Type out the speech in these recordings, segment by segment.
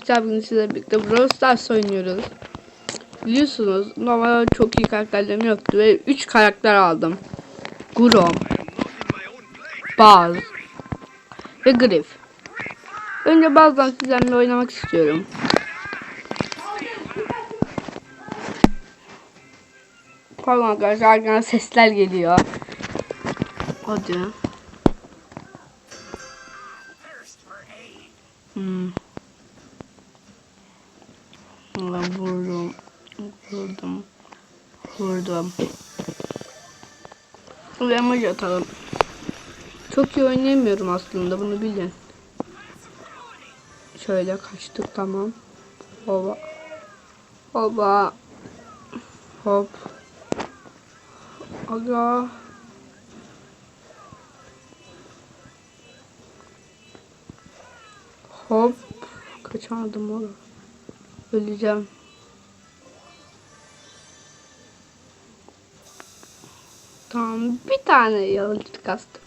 arkadaşlar bugün sizlerle birlikte Brawl Stars oynuyoruz. Biliyorsunuz normalde çok iyi karakterlerim yoktu ve 3 karakter aldım. Grom, Buzz ve Griff. Önce Buzz'dan sizlerle oynamak istiyorum. Pardon arkadaşlar arkadan sesler geliyor. Hadi. Hmm. Ben vurdum. Vurdum. Vurdum. Emoji atalım. Çok iyi oynayamıyorum aslında bunu bilin. Şöyle kaçtık tamam. Hoba. Hoba. Hop. Aga. Hop. Kaçamadım oğlum. Öleceğim. Tamam bir tane yalancılık kastım.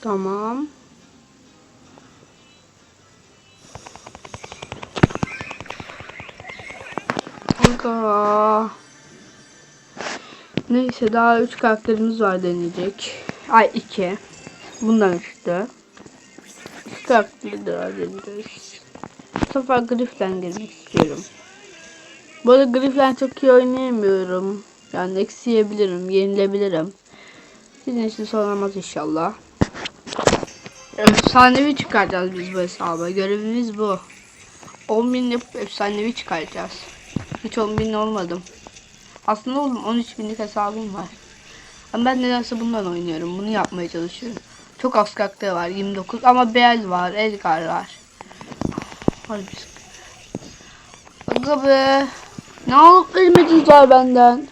Tamam. Aga. Neyse daha 3 karakterimiz var deneyecek. Ay 2. Bundan üçtü. 2 karakteri daha deneyeceğiz. Sefer Griff'ten girmek istiyorum. Bu arada Griff'ten çok iyi oynayamıyorum. Yani eksi yiyebilirim, yenilebilirim. Sizin için sorulmaz inşallah. Efsanevi çıkaracağız biz bu hesaba. Görevimiz bu. 10.000 yapıp efsanevi çıkaracağız. Hiç 10.000 olmadım. Aslında oğlum 13 binlik hesabım var. Ama ben nedense bundan oynuyorum. Bunu yapmaya çalışıyorum. Çok az karakter var. 29 ama Bell var. Edgar var. Hadi biz. Aga be. Ne alıp vermediniz benden.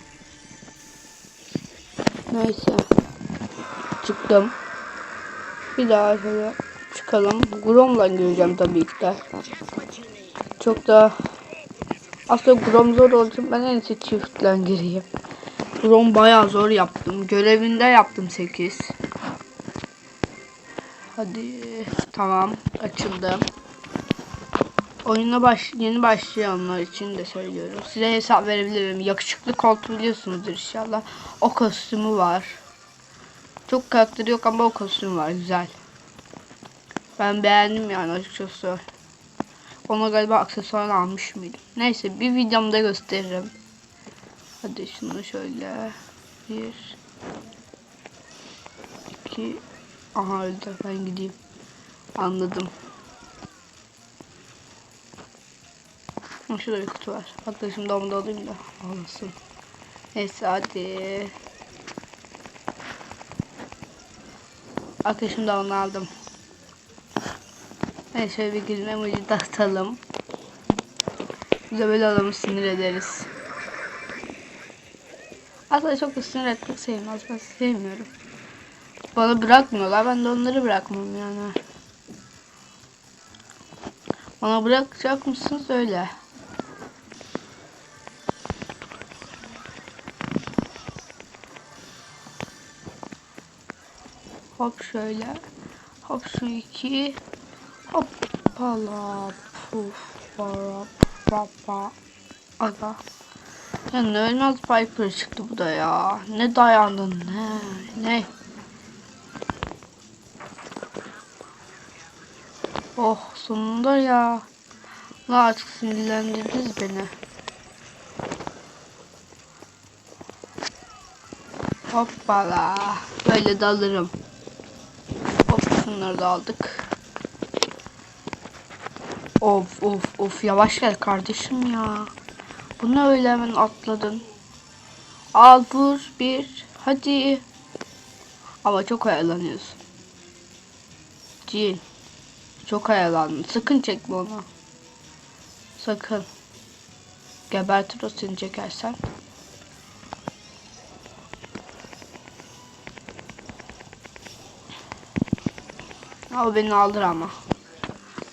Neyse. Çıktım. Bir daha şöyle çıkalım. Grom'la gireceğim tabii ki de. Çok da aslında Grom zor olacak. Ben en iyisi çiftle gireyim. Grom bayağı zor yaptım. Görevinde yaptım 8. Hadi. Tamam. Açıldı. Oyuna baş, yeni başlayanlar için de söylüyorum. Size hesap verebilirim. Yakışıklı Colt biliyorsunuzdur inşallah. O kostümü var. Çok karakteri yok ama o kostüm var. Güzel. Ben beğendim yani açıkçası. Ona galiba aksesuar almış mıydım? Neyse bir videomda gösteririm. Hadi şunu şöyle. Bir. iki. Aha öldü. Ben gideyim. Anladım. Şurada bir kutu var. Arkadaşım damda alayım da almasın. Neyse hadi. Arkadaşım da onu aldım. Evet şöyle bir gülme emoji de atalım. Böyle adamı sinir ederiz. Aslında çok da sinir etmek sevmez. Ben sevmiyorum. Bana bırakmıyorlar. Ben de onları bırakmam yani. Bana bırakacak mısınız öyle? Hop şöyle. Hop şu iki. Hoppala. Puf. Para. Papa. Aga. Ya ne ölmez Piper çıktı bu da ya. Ne dayandın ne? Ne? Oh sonunda ya. La artık sinirlendirdiniz beni. Hoppala. Böyle dalırım. Şunları da aldık. Of of of yavaş gel kardeşim ya. Bu ne öyle hemen atladın. Al vur bir. Hadi. Ama çok hayalanıyorsun. Cin. Çok hayalandın. Sakın çekme onu. Sakın. Gebertir o seni çekersen. Ama beni aldır ama.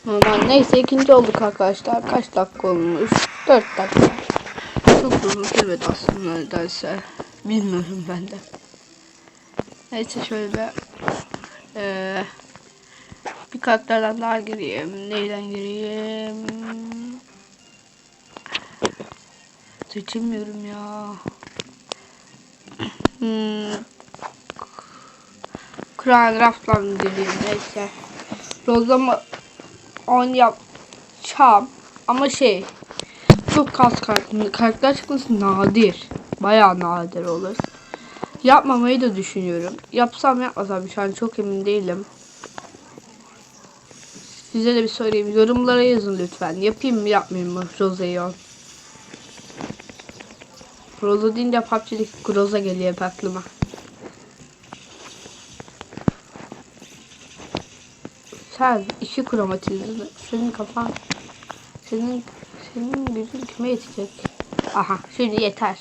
Normal. Neyse ikinci olduk arkadaşlar. Kaç dakika olmuş? 4 dakika. Çok uzun sürmedi aslında nedense. Bilmiyorum ben de. Neyse şöyle eee bir karakterden daha gireyim. Neyden gireyim? Seçemiyorum ya. Hmm. Kraft'tan gireyim neyse. Rozamı on yapacağım. Ama şey çok az kart kartlar çıkması nadir. Bayağı nadir olur. Yapmamayı da düşünüyorum. Yapsam yapmasam şu an çok emin değilim. Size de bir sorayım. Yorumlara yazın lütfen. Yapayım mı yapmayayım mı Rose'yi? Rosa deyince PUBG'deki Groza geliyor aklıma. Sen iki kromatizmi. Senin kafan senin senin gücün kime yetecek? Aha şimdi yeter.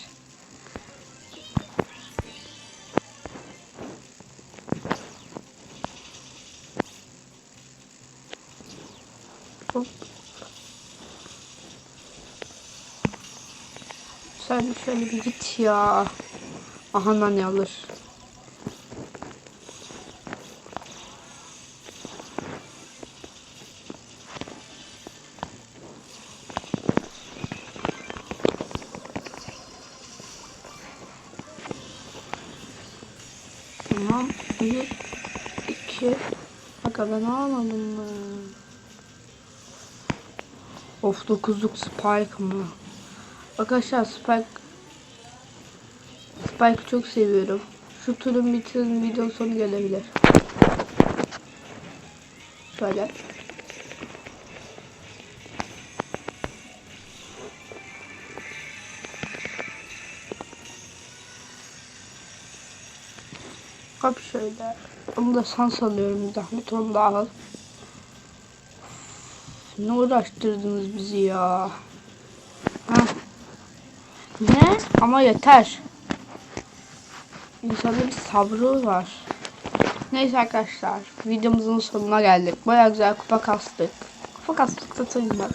Sen şöyle bir git ya. Aha lan alır. Tamam. Bir, iki. Bak ben almadım mı? Of dokuzluk Spike mı? Arkadaşlar Spike Spike'ı çok seviyorum. Şu turun bitirin video sonu gelebilir. Şöyle. Hop şöyle. Onu da sen sanıyorum zahmet onu da al. Ne uğraştırdınız bizi ya. Heh. Ne? Ama yeter. İnsanın bir sabrı var. Neyse arkadaşlar. Videomuzun sonuna geldik. Baya güzel kupa kastık. Kupa kastık da sayılmaz.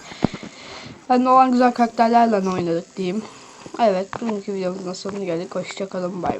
Ben de olan güzel karakterlerle oynadık diyeyim. Evet. Bugünkü videomuzun sonuna geldik. Hoşçakalın. Bay bay.